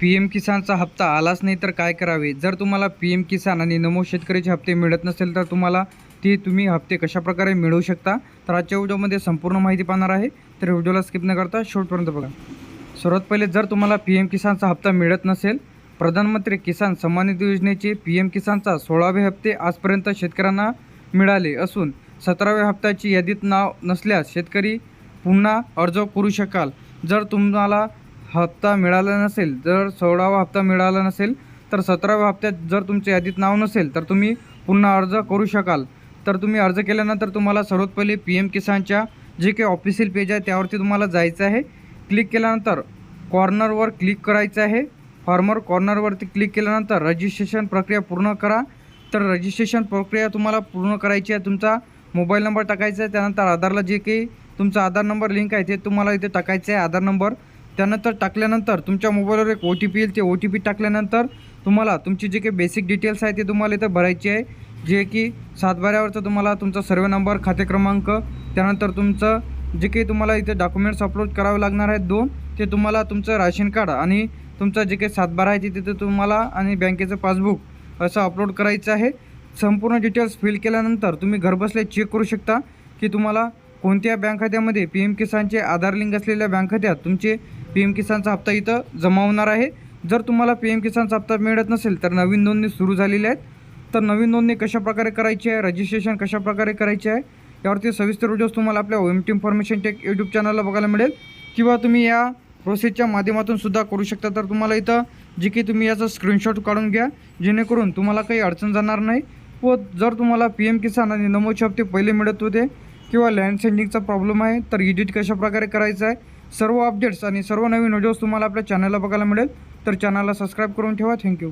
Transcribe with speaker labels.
Speaker 1: P M किसानचा हप्ता आलाच नाही तर काय करावे? जर तुम्हाला पी एम किसान आणि नमो शेतकऱ्याचे हप्ते मिळत नसेल तर तुम्हाला ते तुम्ही हप्ते कशाप्रकारे मिळवू शकता? तर आजच्या व्हिडिओमध्ये संपूर्ण माहिती पाहणार आहे. तर व्हिडिओला स्किप न करता शेवटपर्यंत बघा. सर्वात पहिले जर तुम्हाला पी एम किसानचा हप्ता मिळत नसेल प्रधानमंत्री किसान सन्मान निधी योजनेचे पी एम किसानचा सोळावे हप्ते आजपर्यंत शेतकऱ्यांना मिळाले असून सतराव्या हप्त्याची यादीत नाव नसल्यास शेतकरी पुन्हा अर्ज करू शकाल. जर तुम्हाला हप्ता मिळाला नसेल जर सोळावा हप्ता मिळाला नसेल तर सतराव्या हप्त्यात जर तुमच्या यादीत नाव नसेल तर तुम्ही पुन्हा अर्ज करू शकाल. तर तुम्ही अर्ज केल्यानंतर तुम्हाला सर्वात पहिले पी एम किसानच्या जे काही ऑफिशियल पेज आहे त्यावरती तुम्हाला जायचं आहे. क्लिक केल्यानंतर कॉर्नरवर क्लिक करायचं आहे. फॉर्मर कॉर्नरवरती क्लिक केल्यानंतर रजिस्ट्रेशन प्रक्रिया पूर्ण करा. तर रजिस्ट्रेशन प्रक्रिया तुम्हाला पूर्ण करायची आहे. तुमचा मोबाईल नंबर टाकायचा आहे. त्यानंतर आधारला जे काही तुमचा आधार नंबर लिंक आहे ते तुम्हाला इथे टाकायचं आहे. आधार नंबर त्यानंतर टाकल्यानंतर तुमच्या मोबाईलवर एक ओ टी पी येईल. ते ओ टी पी टाकल्यानंतर तुम्हाला तुमची जे काही बेसिक डिटेल्स आहे ते तुम्हाला इथं भरायची आहे. जे की सातबाऱ्यावरचं तुम्हाला तुमचा सर्वे नंबर खाते क्रमांक त्यानंतर तुमचं जे काही तुम्हाला इथे डॉक्युमेंट्स अपलोड करावे लागणार आहेत दोन ते तुम्हाला तुमचं राशन कार्ड आणि तुमचं जे काही सातबारा आहे ते तिथे तुम्हाला आणि बँकेचं पासबुक असं अपलोड करायचं आहे. संपूर्ण डिटेल्स फिल केल्यानंतर तुम्ही घरबसल्या चेक करू शकता की तुम्हाला कोणत्या बँक खात्यामध्ये पी एम किसानचे आधार लिंक असलेल्या बँक खात्यात तुमचे पी एम किसानचा हप्ता इथं जमा होणार आहे. जर तुम्हाला पी एम किसानचा हप्ता मिळत नसेल तर नवीन नोंदणी सुरू झालेली आहेत. तर नवीन नोंदणी कशाप्रकारे करायची आहे रजिस्ट्रेशन कशाप्रकारे करायचे आहे यावरती सविस्तर व्हिडिओज तुम्हाला आपल्या O M T information tech YouTube चॅनलला बघायला मिळेल. किंवा तुम्ही या प्रोसेसच्या माध्यमातून सुद्धा करू शकता तर तुम्हाला इथं जे की तुम्ही याचा स्क्रीनशॉट काढून घ्या. जेणेकरून तुम्हाला काही अडचण जाणार नाही. व जर तुम्हाला पी एम किसान आणि नमोचे हप्ते पहिले मिळत होते किंवा लँड सेंडिंगचा प्रॉब्लेम आहे तर एडिट कशाप्रकारे करायचं आहे सर्व अपडेट्स आणि सर्व नवीन व्हिडिओज तुम्हाला आपल्या चॅनलला बघायला मिळेल. तर चॅनलला सबस्क्राईब करून ठेवा. थँक्यू